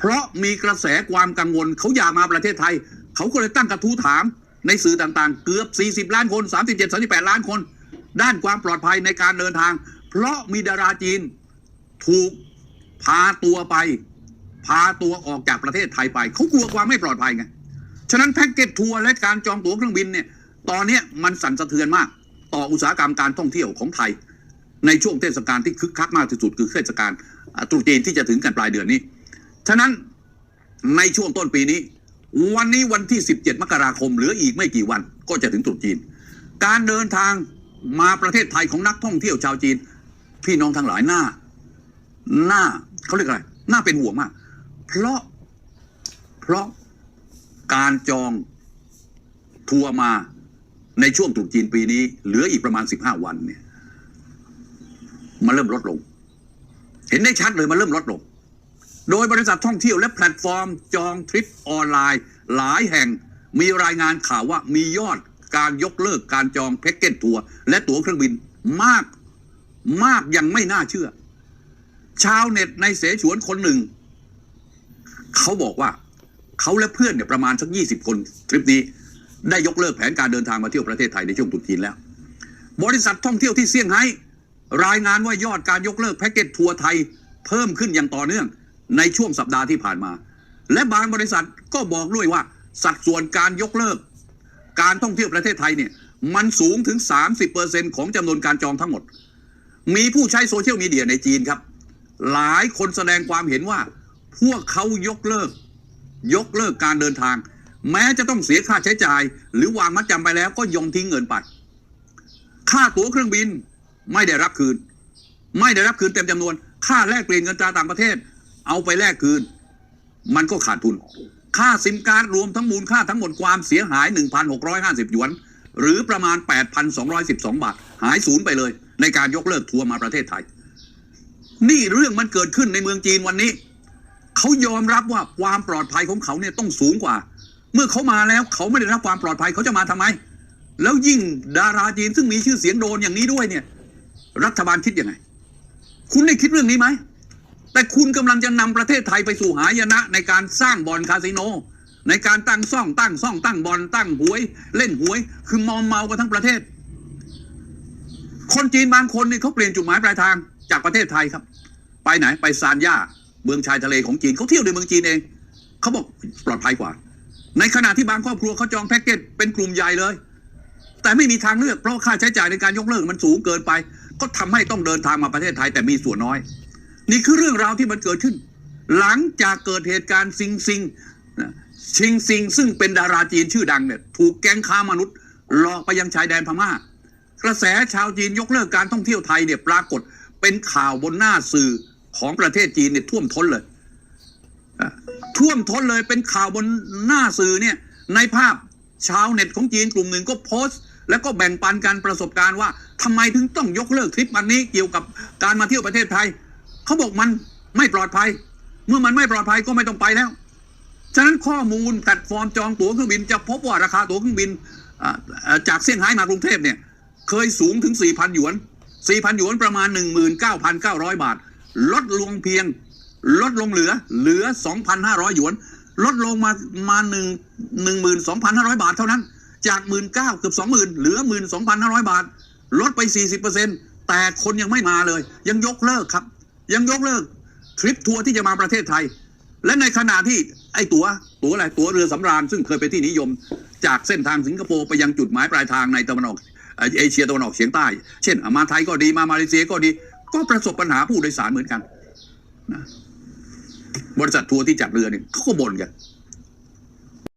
เพราะมีกระแสความกังวลเขาอยากมาประเทศไทย เขาก็เลยตั้งกระทู้ถามในสื่อต่างๆ เกือบ 40 ล้านคน 37 38 ล้านคน ด้านความปลอดภัยในการเดินทาง เพราะมีดาราจีนถูกพาตัวไป พาตัวออกจากประเทศไทยไป เขากลัวความไม่ปลอดภัยไง ฉะนั้นแพ็กเกจทัวร์และการจองตั๋วเครื่องบินเนี่ย ตอนนี้มันสั่นสะเทือนมาก ต่ออุตสาหกรรมการท่องเที่ยวของไทย ในช่วงเทศกาลที่คึกคักมากที่สุดคือเทศกาลตรุษจีนที่จะถึงกันปลายเดือนนี้ ฉะนั้นในช่วงต้นปีนี้ วันนี้วันที่ 17 มกราคมเหลืออีกไม่กี่วันก็จะถึงตรุษจีน การเดินทางมาประเทศไทยของนักท่องเที่ยวชาวจีน พี่น้องทั้งหลายหน้า หน้าเขาเรียกอะไรหน้าเป็นห่วงมาก เพราะเพราะการจองทัวร์มาในช่วงตรุษจีนปีนี้ เหลืออีกประมาณ 15 วันเนี่ยมันเริ่มลดลง เห็นได้ชัดเลยมันเริ่มลดลง โดยบริษัทท่องเที่ยวและแพลตฟอร์มจองทริปออนไลน์ หลายแห่งมีรายงานข่าวว่ามียอดการยกเลิกการจองแพ็กเกจทัวร์และตั๋วเครื่องบินมากมากยังไม่น่าเชื่อ ชาวเน็ตในเสฉวนคนหนึ่ง เขาบอกว่าเขาและเพื่อนเนี่ยประมาณสักยี่สิบคนทริปนี้ ได้ยกเลิกแผนการเดินทางมาเที่ยวประเทศไทยในช่วงตรุษจีนแล้ว บริษัทท่องเที่ยวที่เซี่ยงไฮ้รายงานว่ายอดการยกเลิกแพ็กเกจทัวร์ไทย เพิ่มขึ้นอย่างต่อเนื่อง ในช่วงสัปดาห์ที่ผ่านมา และบางบริษัทก็บอกด้วยว่า สัดส่วนการยกเลิก การท่องเที่ยวประเทศไทยเนี่ยมันสูงถึง 30%ของจำนวนการจองทั้งหมด มีผู้ใช้โซเชียลมีเดียในจีนครับ หลายคนแสดงความเห็นว่า พวกเขายกเลิก ยกเลิกการเดินทาง แม้จะต้องเสียค่าใช้จ่าย หรือวางมัดจำไปแล้วก็ยอมทิ้งเงินไปค่าตั๋วเครื่องบินไม่ได้รับคืน ไม่ได้รับคืนเต็มจำนวน ค่าแลกเปลี่ยนเงินตราต่างประเทศ เอาไปแลกคืน มันก็ขาดทุน ค่าซิมการ์ดรวมทั้งมูลค่าทั้งหมดความเสียหาย 1,650 หยวน หรือประมาณ 8,212 บาท หายศูนย์ไปเลย ในการยกเลิกทัวร์มาประเทศไทย นี่เรื่องมันเกิดขึ้นในเมืองจีนวันนี้เขายอมรับว่าความปลอดภัยของเขาเนี่ยต้องสูงกว่า เมื่อเขามาแล้วเขาไม่ได้รับความปลอดภัยเขาจะมาทำไม แล้วยิ่งดาราจีนซึ่งมีชื่อเสียงโดนอย่างนี้ด้วยเนี่ย รัฐบาลคิดยังไง คุณได้คิดเรื่องนี้ไหม แต่คุณกำลังจะนำประเทศไทยไปสู่หายนะ ในการสร้างบ่อนคาสิโน ในการตั้งซ่องตั้งซ่องตั้งบ่อนตั้งหวย เล่นหวย คือมอมเมากันทั้งประเทศ คนจีนบางคนนี่เขาเปลี่ยนจุดหมายปลายทางจากประเทศไทยครับ ไปไหนไปซานย่าเมืองชายทะเลของจีนเขาเที่ยวในเมืองจีนเองเขาบอกปลอดภัยกว่า ในขณะที่บางครอบครัวเขาจองแพ็กเกจเป็นกลุ่มใหญ่เลย แต่ไม่มีทางเลือกเพราะค่าใช้จ่ายในการยกเลิกมันสูงเกินไป ก็ทำให้ต้องเดินทางมาประเทศไทยแต่มีส่วนน้อย นี่คือเรื่องราวที่มันเกิดขึ้น หลังจากเกิดเหตุการณ์ซิงซิงชิงซิงซึ่งเป็นดาราจีนชื่อดังเนี่ยถูกแก๊งค้ามนุษย์หลอกไปยังชายแดนพม่า กระแสชาวจีนยกเลิกการท่องเที่ยวไทยเนี่ยปรากฏเป็นข่าวบนหน้าสื่อของประเทศจีนเนี่ยท่วมท้นเลยท่วมท้นเลยเป็นข่าวบนหน้าสื่อเนี่ยในภาพชาวเน็ตของจีนกลุ่มหนึ่งก็โพสต์ แล้วก็แบ่งปันกันประสบการณ์ว่าทำไมถึงต้องยกเลิกทริปวันนี้เกี่ยวกับการมาเที่ยวประเทศไทย เขาบอกมันไม่ปลอดภัย เมื่อมันไม่ปลอดภัยก็ไม่ต้องไปแล้ว ฉะนั้นข้อมูลแพลตฟอร์มจองตั๋วเครื่องบิน จะพบว่าราคาตั๋วเครื่องบินจากเซี่ยงไฮ้มากรุงเทพเนี่ย เคยสูงถึง 4,000 หยวน 4,000 หยวนประมาณ 19,900 บาท ลดลงเพียง ลดลงเหลือ เหลือ 2,500 หยวน ลดลงมามา1 12,500บาทเท่านั้น จาก19,000เกือบ20,000เหลือ12,500บาท ลดไป40%แต่คนยังไม่มาเลย ยังยกเลิกครับ ยังยกเลิกทริปทัวร์ที่จะมาประเทศไทย และในขณะที่ไอ้ตัว๋วตั๋วอะไรตั๋วเรือสำราญซึ่งเคยไปที่นิยม จากเส้นทางสิงคโปร์ไปยังจุดหมายปลายทางในตะวันออกเอเชียตะวันออกเฉียงใต้ เช่นมาไทยก็ดีมามาเลเซียก็ดี ก็ประสบปัญหาผู้โดยสารเหมือนกันนะบริษัททัวร์ที่จัดเรือเนี่ยเขาก็บ่นกัน